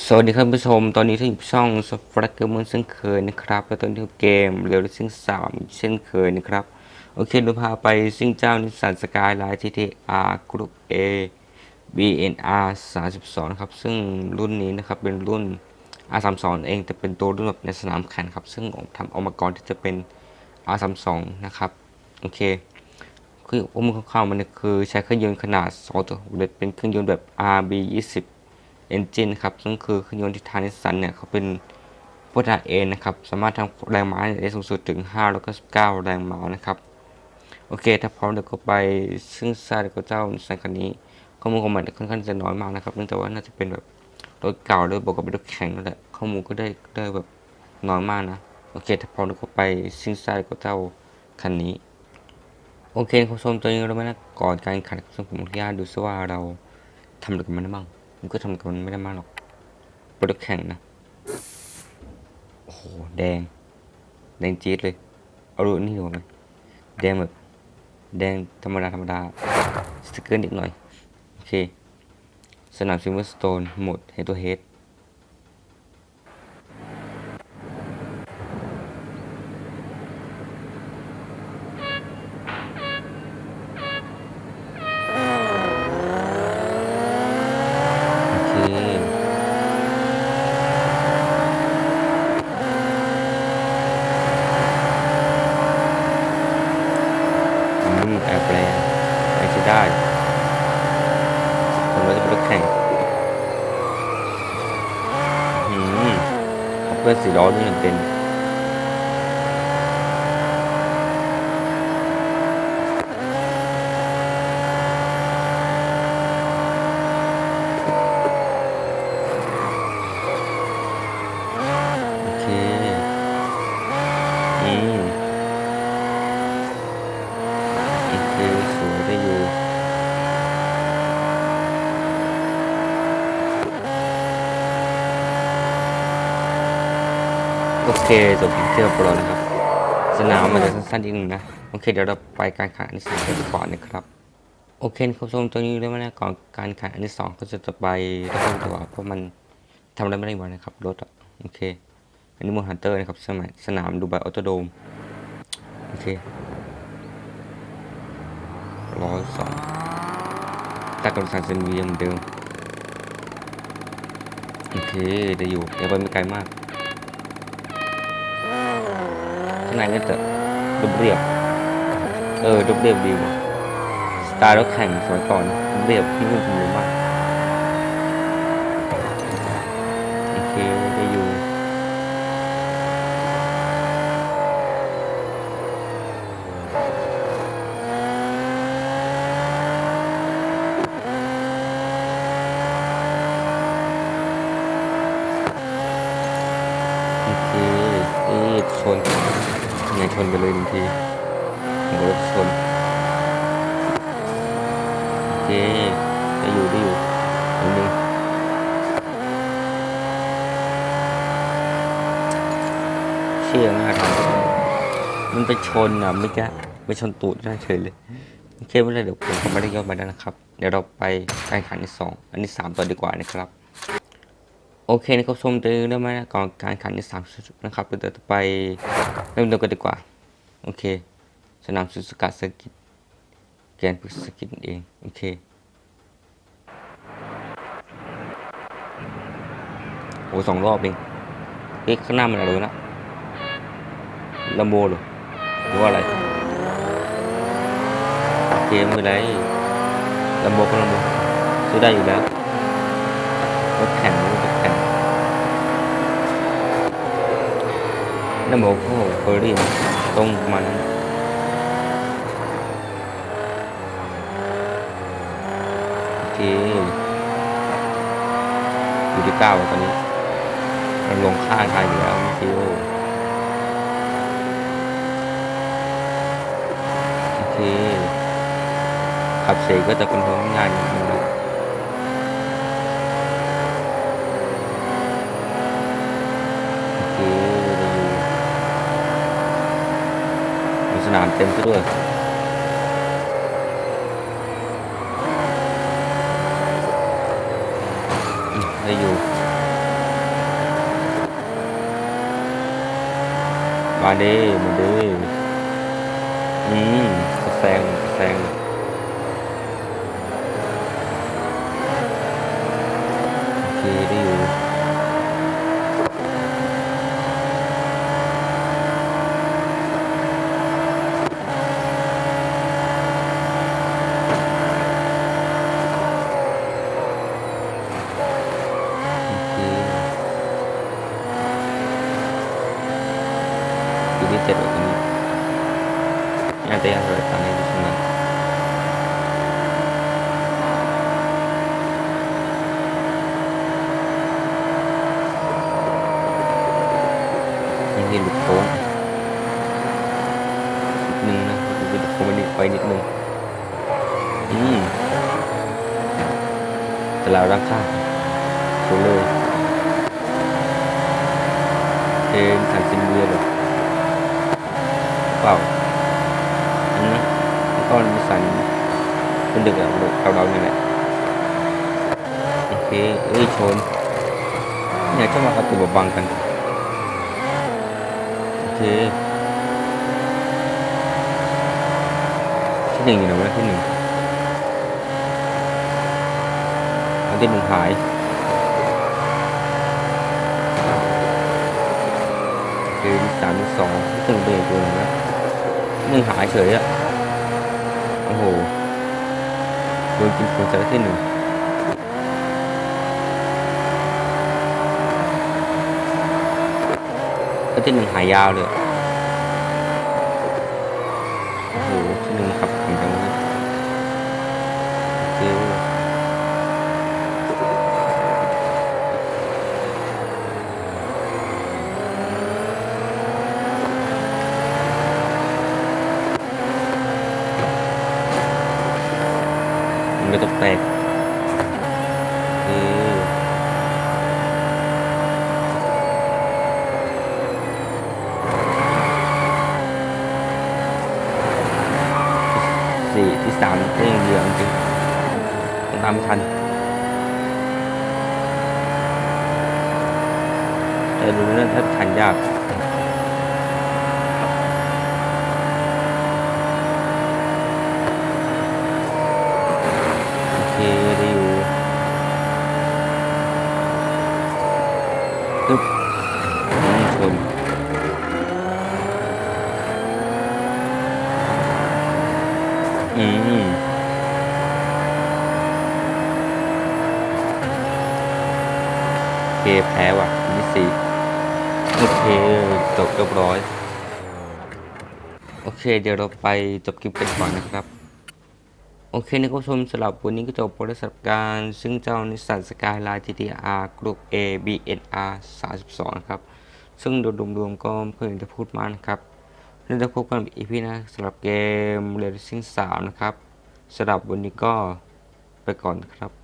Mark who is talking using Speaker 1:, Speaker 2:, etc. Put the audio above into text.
Speaker 1: สวัสดีครับผู้ชม ตอนนี้ท่านอยู่ช่องสฟรักเกอร์เมือนเช่นเคยนะครับ แล้วตอนนี้เกมเร็วซิ่งสามเช่นเคยนะครับ โอเคเราพาไปซิ่งเจ้านิสสันสกายไลน์ทีทีอาร์กรุ๊ป A BNR 32นะครับ ซึ่งรุ่นนี้นะครับเป็นรุ่น R32 เองแต่เป็นตัวรุ่นแบบในสนามแข่งครับ ซึ่งทำออกมาก่อนที่จะเป็น R32 นะครับ โอเค คือองค์มือคร่าวๆมันคือใช้เครื่องยนต์ขนาด2.6ลิตรเป็นเครื่องยนต์แบบ RB20 Engine ครับซึ่งคือเครื่องยนต์ที่ทางนิสสันเนี่ยเขาเป็นพัฒนาเอนะครับ สามารถทำแรงม้าได้สูงสุดถึง5แล้วก็9แรงม้านะครับ โอเค ถ้าพร้อมเดี๋ยวก็ไปซึ่งซาเดี๋ยวก็เจ้าสันคันนี้ข้อมูลของมันค่อนข้างจะน้อยมากนะครับเนื่องจากว่าน่าจะเป็นแบบรถเก่าด้วยบวกกับรถแข่งนั่นแหละข้อมูลก็ได้ได้แบบน้อยมากนะ โอเค ถ้าพร้อมเดี๋ยวก็ไปซึ่งซาเดี๋ยวก็เจ้าคันนี้ โอเคคุณผู้ชมตัวนี้เราไม่ได้ก่อนการขันซึ่งผมขออนุญาตดูซิว่าเราทำอะไรกับมันได้บ้าง มันก็ทำกับมันไม่ได้มากหรอกโปรดแข่งนะ โอ้โห แดง แดงจี๊ดเลย เอาดูนี่ดูไหมแดงแบบ แดงธรรมดา ธรรมดา สติกเกอร์นิดหน่อย โอเค สนามซิมเวอร์สโตนหมดเฮดตัวเฮด โอเค อืมแอร์แปลงแอร์ใช้ ได้ผมเราจะเป็นรถแข่งอืมเอาเพื่อนสีล้อนี่เป็น โอเค อืม โอเคสวยได้อยู่ โอเค จบเที่ยวโปรนะครับ สนามมันจะสั้นๆอีกหนึ่งนะ โอเค เดี๋ยวเราไปการแข่งอันที่สองกันก่อนนะครับ โอเคคุณผู้ชมตัวนี้เรื่องแรกก่อนการแข่งอันที่สองก็จะจะไปเรื่องตัวเพราะมันทำอะไรไม่ได้บ่อยนะครับรถอะโอเค อันนี้โมฮันเตอร์นะครับสมัยสนามดูไบออโตโดมโอเคร้อยสองตักกับสารเซนวีเหมือนเดิม โอเค ได้อยู่ยังไปไม่ไกลมาก ข้างในก็จะดุบเรียบ เออดุบเรียบดีว่ะสไตล์รถแข่งสมัยก่อนดุบเรียบที่นุ่มนวลมาก ชนไปเลยหนึ่งทีหัวรถชนโอเคได้อยู่ได้อยู่อันนึงเชี่ยมากมันไปชนอะไม่แกไปชนตูดได้เฉยเลยโอเคไม่เป็นไรเดี๋ยวผมไม่ได้ยอดมาแล้วนะครับ เดี๋ยวเราไปการแข่งขันที่สองอันที่สามต่อดีกว่านะครับ โอเคนะครับชมตัวเริ่มมก่อนการข่งที่สามนะครับเดี๋ยวต่อไปเริ่มเดินกันดีกว่า โอเค สนามสุสกัดสกิตแกนพึกสกิตเอง โอเคโอ้สองรอบเองเอ๊ะข้างหน้ามันอะไรนะลัมโบเหรอหรือว่าอะไรโอเคไม่เป็นไรลัมโบก็ลัมโบซื้อได้อยู่แล้วรถแข่งรถแข่ง ลัมโบก็เฟอร์รี่ตรงประมาณนั้นโอเคอยู่ที่เก้าตอนนี้มันลงข้างทางอยู่แล้วมิซิโอโอเคขับเสกก็จะเป็นคนง่ายนิดนึงนะ็มไปด้วยได้อยู่ มาดีมาดีอืมแซง อยู่ที่เจ็ดแบบนี้ ada yang bertanya di sini ini หลุดโค้งนิดนึงนะหลุดโค้งไปนิดไปนิดนึงอืมแต่เราด้านข้างสวยเลยเป็นสันซินเวียเลย เปล่าอืมแล้วก็นิสันเป็นดึกอะเราเรานี่แหละโอเคเอ้ยชนเนี่ยจะมากระตุกบังกันโอเคที่หนึ่งอยู่ไหนวะที่หนึ่งอันที่หนึ่งหายโอเคมีสามสองที่หนึ่งเป็นอีกตัวหนึงนะ มึงหายเฉยอะโอ้โหโดนกินคนจากที่หนึ่งแล้วที่หนึ่งหายยาวเลย โอ้โห ที่หนึ่งขับแข่งกันเลยโอเค มันก็ตกแตกโอสี่ที่สามก็ยังเหลือจริงต้องตามทันแต่ดูนั่นถ้าทันยาก โอเคได้อยู่ตึ๊บอืมชนอืมโอ เคแพ้ว่ะที่สี่โอเคจบเรียบร้อย โอเคเดี๋ยวเราไปจบคลิปกันก่อนนะครับ โอเคนะคุณผู้ชมสำหรับวันนี้ก็จบประสบการณ์ซึ่งเจ้านิสสันสกายไลน์ GTR กรุ๊ป A BNR 32นะครับ ซึ่งโดยรวมๆก็เพื่อนจะพูดมานะครับแล้วจะพบกันอีพีนะสำหรับเกม Racing 3 นะครับสำหรับวันนี้ก็ไปก่อนครับ